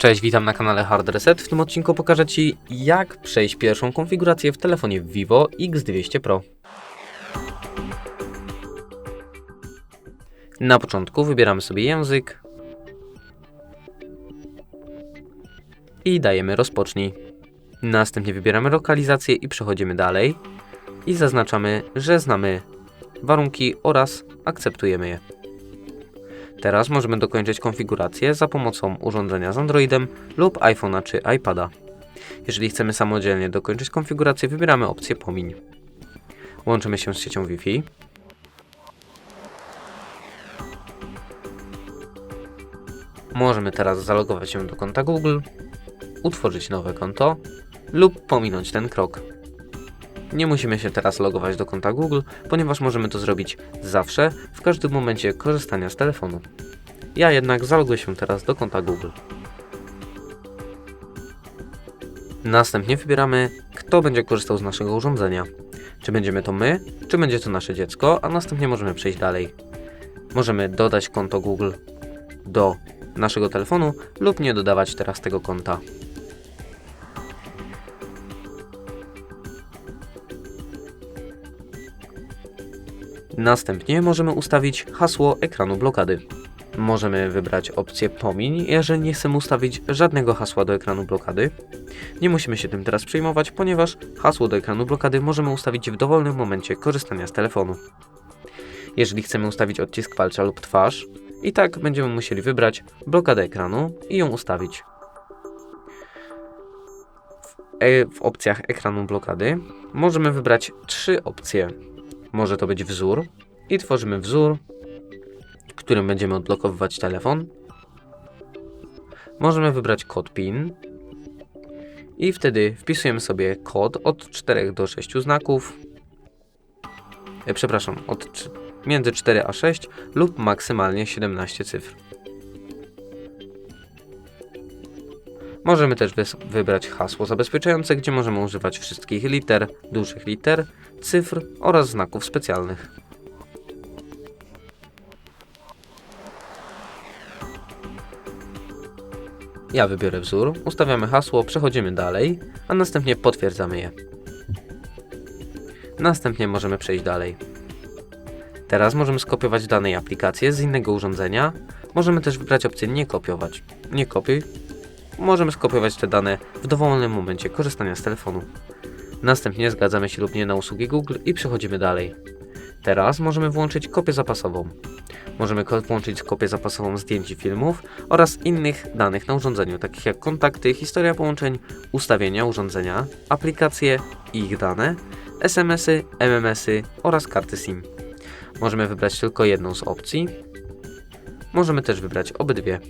Cześć, witam na kanale Hard Reset. W tym odcinku pokażę Ci, jak przejść pierwszą konfigurację w telefonie Vivo X200 Pro. Na początku wybieramy sobie język i dajemy rozpocznij. Następnie wybieramy lokalizację i przechodzimy dalej i zaznaczamy, że znamy warunki oraz akceptujemy je. Teraz możemy dokończyć konfigurację za pomocą urządzenia z Androidem lub iPhone'a czy iPada. Jeżeli chcemy samodzielnie dokończyć konfigurację, wybieramy opcję Pomiń. Łączymy się z siecią Wi-Fi. Możemy teraz zalogować się do konta Google, utworzyć nowe konto lub pominąć ten krok. Nie musimy się teraz logować do konta Google, ponieważ możemy to zrobić zawsze, w każdym momencie korzystania z telefonu. Ja jednak zaloguję się teraz do konta Google. Następnie wybieramy, kto będzie korzystał z naszego urządzenia. Czy będziemy to my, czy będzie to nasze dziecko, a następnie możemy przejść dalej. Możemy dodać konto Google do naszego telefonu lub nie dodawać teraz tego konta. Następnie możemy ustawić hasło ekranu blokady. Możemy wybrać opcję pomiń, jeżeli nie chcemy ustawić żadnego hasła do ekranu blokady. Nie musimy się tym teraz przejmować, ponieważ hasło do ekranu blokady możemy ustawić w dowolnym momencie korzystania z telefonu. Jeżeli chcemy ustawić odcisk palca lub twarz, i tak będziemy musieli wybrać blokadę ekranu i ją ustawić. W, e, w opcjach ekranu blokady możemy wybrać trzy opcje. Może to być wzór i tworzymy wzór, którym będziemy odblokowywać telefon. Możemy wybrać kod PIN i wtedy wpisujemy sobie kod od 4 do 6 znaków. E, przepraszam, od między 4 a 6 lub maksymalnie 17 cyfr. Możemy też wybrać hasło zabezpieczające, gdzie możemy używać wszystkich liter, dużych liter, cyfr oraz znaków specjalnych. Ja wybiorę wzór, ustawiamy hasło, przechodzimy dalej, a następnie potwierdzamy je. Następnie możemy przejść dalej. Teraz możemy skopiować dane i aplikacje z innego urządzenia. Możemy też wybrać opcję nie kopiować. Nie kopiuj. Możemy skopiować te dane w dowolnym momencie korzystania z telefonu. Następnie zgadzamy się lub nie na usługi Google i przechodzimy dalej. Teraz możemy włączyć kopię zapasową. Możemy włączyć kopię zapasową zdjęć i filmów oraz innych danych na urządzeniu, takich jak kontakty, historia połączeń, ustawienia urządzenia, aplikacje i ich dane, SMS-y, MMS-y oraz karty SIM. Możemy wybrać tylko jedną z opcji. Możemy też wybrać obydwie.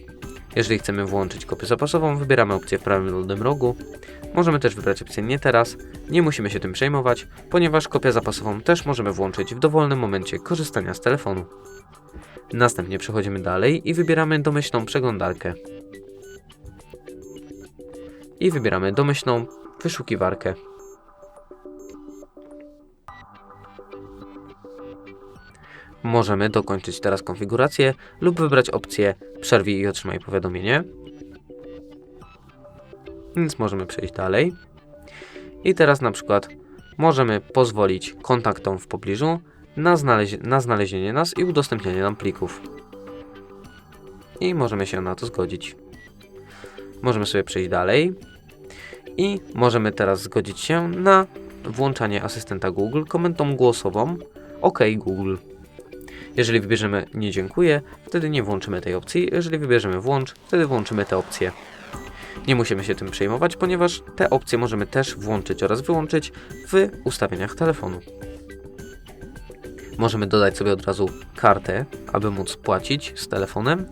Jeżeli chcemy włączyć kopię zapasową, wybieramy opcję w prawym dolnym rogu. Możemy też wybrać opcję nie teraz. Nie musimy się tym przejmować, ponieważ kopię zapasową też możemy włączyć w dowolnym momencie korzystania z telefonu. Następnie przechodzimy dalej i wybieramy domyślną przeglądarkę. I wybieramy domyślną wyszukiwarkę. Możemy dokończyć teraz konfigurację lub wybrać opcję przerwij i otrzymaj powiadomienie. Więc możemy przejść dalej. I teraz na przykład możemy pozwolić kontaktom w pobliżu na, na znalezienie nas i udostępnianie nam plików. I możemy się na to zgodzić. Możemy sobie przejść dalej. I możemy teraz zgodzić się na włączanie asystenta Google komendą głosową OK Google. Jeżeli wybierzemy nie dziękuję, wtedy nie włączymy tej opcji. Jeżeli wybierzemy włącz, wtedy włączymy tę opcję. Nie musimy się tym przejmować, ponieważ te opcje możemy też włączyć oraz wyłączyć w ustawieniach telefonu. Możemy dodać sobie od razu kartę, aby móc płacić z telefonem.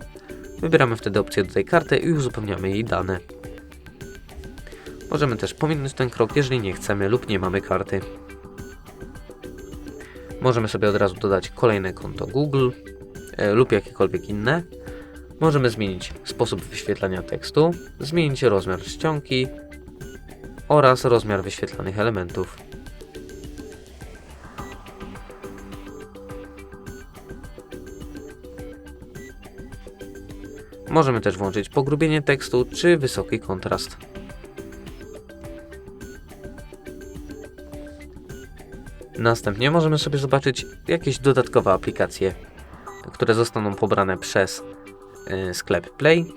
Wybieramy wtedy opcję do tej karty i uzupełniamy jej dane. Możemy też pominąć ten krok, jeżeli nie chcemy lub nie mamy karty. Możemy sobie od razu dodać kolejne konto Google e, lub jakiekolwiek inne. Możemy zmienić sposób wyświetlania tekstu, zmienić rozmiar czcionki oraz rozmiar wyświetlanych elementów. Możemy też włączyć pogrubienie tekstu czy wysoki kontrast. Następnie możemy sobie zobaczyć jakieś dodatkowe aplikacje, które zostaną pobrane przez y, sklep Play.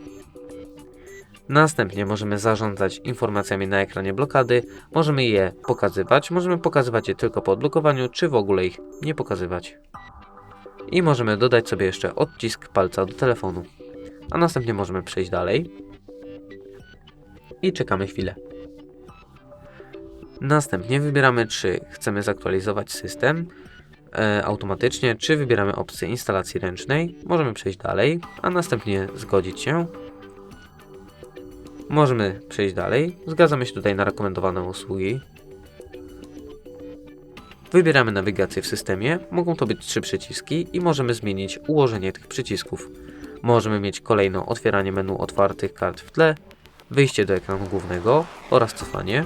Następnie możemy zarządzać informacjami na ekranie blokady, możemy je pokazywać, możemy pokazywać je tylko po odblokowaniu, czy w ogóle ich nie pokazywać. I możemy dodać sobie jeszcze odcisk palca do telefonu. A następnie możemy przejść dalej. I czekamy chwilę. Następnie wybieramy, czy chcemy zaktualizować system e, automatycznie, czy wybieramy opcję instalacji ręcznej. Możemy przejść dalej, a następnie zgodzić się. Możemy przejść dalej. Zgadzamy się tutaj na rekomendowane usługi. Wybieramy nawigację w systemie. Mogą to być trzy przyciski i możemy zmienić ułożenie tych przycisków. Możemy mieć kolejno otwieranie menu otwartych kart w tle, wyjście do ekranu głównego oraz cofanie.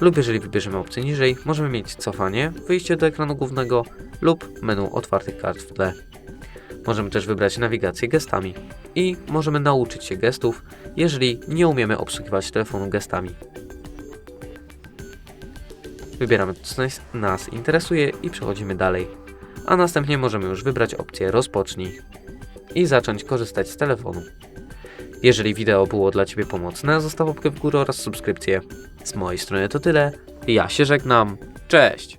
Lub jeżeli wybierzemy opcję niżej, możemy mieć cofanie, wyjście do ekranu głównego lub menu otwartych kart w tle. Możemy też wybrać nawigację gestami i możemy nauczyć się gestów, jeżeli nie umiemy obsługiwać telefonu gestami. Wybieramy to, co nas- interesuje i przechodzimy dalej. A następnie możemy już wybrać opcję rozpocznij i zacząć korzystać z telefonu. Jeżeli wideo było dla Ciebie pomocne, zostaw łapkę w górę oraz subskrypcję. Z mojej strony to tyle. Ja się żegnam. Cześć!